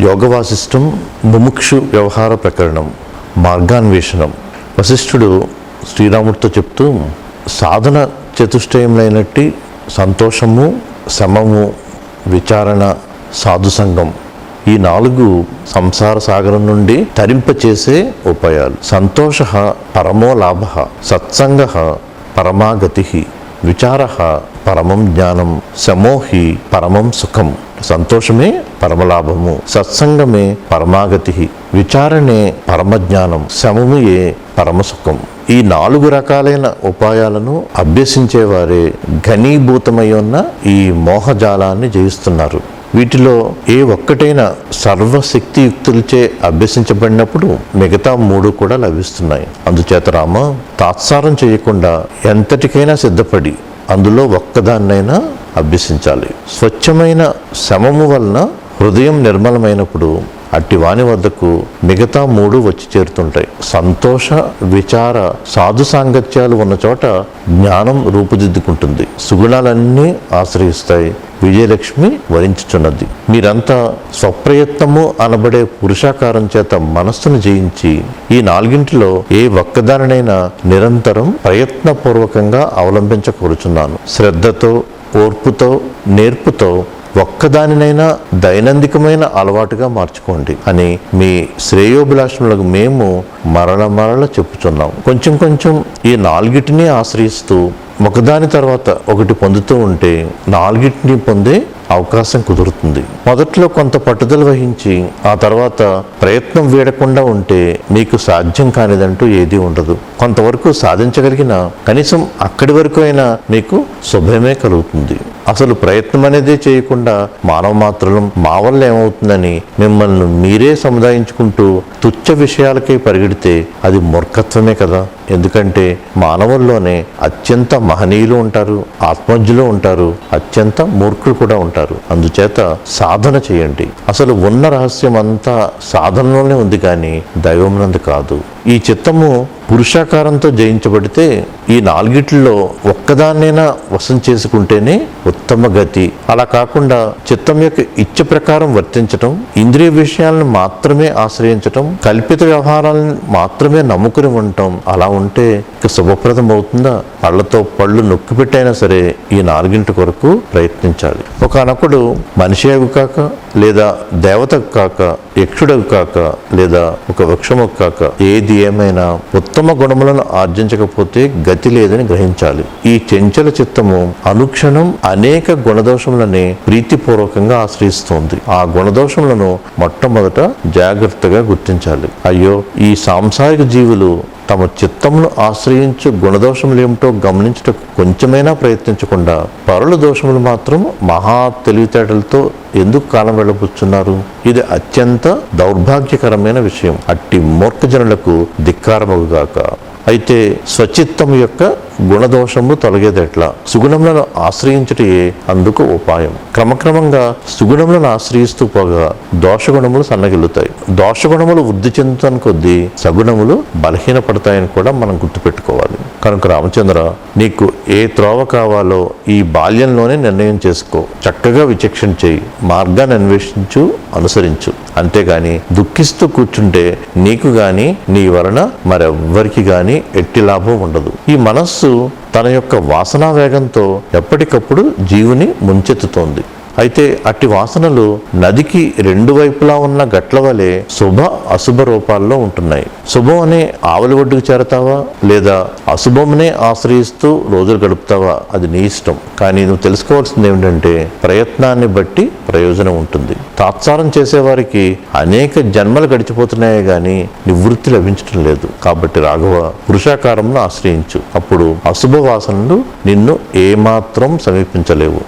యోగ వాసిష్టం ముముక్షు వ్యవహార ప్రకరణం మార్గాన్వేషణం. వశిష్ఠుడు శ్రీరాముడితో చెప్తూ సాధన చతుష్టయములైనట్టి సంతోషము శమము విచారణ సాధుసంగం ఈ నాలుగు సంసార సాగరం నుండి తరింపచేసే ఉపాయాలు. సంతోష పరమో లాభ సత్సంగ పరమాగతి విచార పరమం జ్ఞానం సమోహి పరమం సుఖం. సంతోషమే పరమలాభము సత్సంగమే పరమాగతి. విచారణే పరమజ్ఞానం శమముయే పరమసుఖం. ఈ నాలుగు రకాలైన ఉపాయాలను అభ్యసించేవారే ఘనీభూతమై ఉన్న ఈ మోహజాలాన్ని జయిస్తున్నారు. వీటిలో ఏ ఒక్కటైనా సర్వశక్తియుక్తులచే అభ్యసించబడినప్పుడు మిగతా మూడు కూడా లభిస్తున్నాయి. అందుచేత రామ తాత్సారం చేయకుండా ఎంతటికైనా సిద్ధపడి అందులో ఒక్కదాన్నైనా అభ్యసించాలి. స్వచ్ఛమైన శమము వలన హృదయం నిర్మలమైనప్పుడు అట్టి వాణి వద్దకు మిగతా మూడు వచ్చి చేరుతుంటాయి. సంతోష విచార సాధు సాంగత్యాలు ఉన్న చోట జ్ఞానం రూపుదిద్దుకుంటుంది. సుగుణాలన్నీ ఆశ్రయిస్తాయి. విజయలక్ష్మి వరించుచున్నది. మీరంతా స్వప్రయత్నము అనబడే పురుషాకారం చేత మనస్సును జయించి ఈ నాలుగింటిలో ఏ ఒక్కదానినైనా నిరంతరం ప్రయత్నపూర్వకంగా అవలంబించకూరుచున్నాను శ్రద్ధతో ఓర్పుతో నేర్పుతో ఒక్కదానినైనా దైనందికమైన అలవాటుగా మార్చుకోండి అని మీ శ్రేయోభిలాషములకు మేము మరల మరల చెప్పుచున్నాం. కొంచెం కొంచెం ఈ నాలుగిటిని ఆశ్రయిస్తూ ఒకదాని తర్వాత ఒకటి పొందుతూ ఉంటే నాలుగిటిని పొందే అవకాశం కుదురుతుంది. మొదట్లో కొంత పట్టుదల వహించి ఆ తర్వాత ప్రయత్నం వేడకుండా ఉంటే మీకు సాధ్యం కానిదంటూ ఏదీ ఉండదు. కొంతవరకు సాధించగలిగిన కనీసం అక్కడి వరకు అయినా మీకు శుభమే కలుగుతుంది. అసలు ప్రయత్నం అనేది చేయకుండా మానవ మాత్రం మా వల్ల ఏమవుతుందని మిమ్మల్ని మీరే సముదాయించుకుంటూ తుచ్చ విషయాలకే పరిగెడితే అది మూర్ఖత్వమే కదా. ఎందుకంటే మానవుల్లోనే అత్యంత మహనీయులు ఉంటారు ఆత్మజ్ఞులు ఉంటారు అత్యంత మూర్ఖులు కూడా ఉంటారు. అందుచేత సాధన చేయండి. అసలు ఉన్న రహస్యం అంతా సాధనలోనే ఉంది కానీ దైవమునందు కాదు. ఈ చిత్తము పురుషాకారంతో జయించబడితే ఈ నాలుగిట్లో ఒక్కదాన్నైనా వశం చేసుకుంటేనే ఉత్తమ గతి. అలా కాకుండా చిత్తం యొక్క ఇచ్చ ప్రకారం వర్తించటం ఇంద్రియ విషయాలను మాత్రమే ఆశ్రయించటం కల్పిత వ్యవహారాలను మాత్రమే నమ్ముకుని ఉండటం అలా ఉంటే ఇక శుభప్రదం అవుతుందా పళ్ళతో పళ్ళు నొక్కి పెట్టైనా సరే ఈ నాలుగింటి కొరకు ప్రయత్నించాలి. ఒకనొకడు మనిషి అవి కాక లేదా దేవతకు కాక యక్షుడకు కాక లేదా ఒక వృక్షముకు కాక ఏది ఏమైనా ఉత్తమ ఉత్తమ గుణములను ఆర్జించకపోతే గతి లేదని గ్రహించాలి. ఈ చెంచల చిత్తము అనుక్షణం అనేక గుణదోషములని ప్రీతిపూర్వకంగా ఆశ్రయిస్తోంది. ఆ గుణదోషములను మొట్టమొదట జాగ్రత్తగా గుర్తించాలి. అయ్యో ఈ సాంసారిక జీవులు తమ చిత్తమును ఆశ్రయించు గుణదోషములు ఏమిటో గమనించటకు కొంచెమైనా ప్రయత్నించకుండా పరుల దోషములు మాత్రం మహా తెలివితేటలతో ఎందుకు కాలం వెళ్ళబుచ్చున్నారు ఇది అత్యంత దౌర్భాగ్యకరమైన విషయం. అట్టి మూర్ఖజనులకు ధిక్కారముగాక అయితే స్వచిత్తం యొక్క గుణదోషము తొలగేదెట్లా. సుగుణములను ఆశ్రయించుటయే అందుకు ఉపాయం. క్రమక్రమంగా సుగుణములను ఆశ్రయిస్తూ పోగా దోషగుణములు సన్నగిల్లుతాయి. దోషగుణములు వృద్ధి చెందుతాని కొద్దీ సగుణములు బలహీనపడతాయని కూడా మనం గుర్తుపెట్టుకోవాలి. కనుక రామచంద్ర నీకు ఏ త్రోవ కావాలో ఈ బాల్యంలోనే నిర్ణయం చేసుకో. చక్కగా విచక్షణ చేయి. మార్గాన్ని అన్వేషించు అనుసరించు. అంతేగాని దుఃఖిస్తూ కూర్చుంటే నీకు గాని నీ వలన మరెవ్వరికి గాని ఎట్టి లాభం ఉండదు. ఈ మనస్సు తన యొక్క వాసనా వేగంతో ఎప్పటికప్పుడు జీవుని ముంచెత్తుతోంది. అయితే అట్టి వాసనలు నదికి రెండు వైపులా ఉన్న గట్ల వలె శుభ అశుభ రూపాల్లో ఉంటున్నాయి. శుభం అనే ఆవుల ఒడ్డుకు చేరతావా? లేదా అశుభమునే ఆశ్రయిస్తూ రోజులు గడుపుతావా? అది నీ ఇష్టం. కానీ నువ్వు తెలుసుకోవాల్సింది ఏమిటంటే ప్రయత్నాన్ని బట్టి ప్రయోజనం ఉంటుంది. తాత్సారం చేసేవారికి అనేక జన్మలు గడిచిపోతున్నాయే గాని నివృత్తి లభించడం లేదు. కాబట్టి రాఘవ పురుషాకారంలో ఆశ్రయించు. అప్పుడు అశుభ వాసనలు నిన్ను ఏమాత్రం సమీపించలేవు.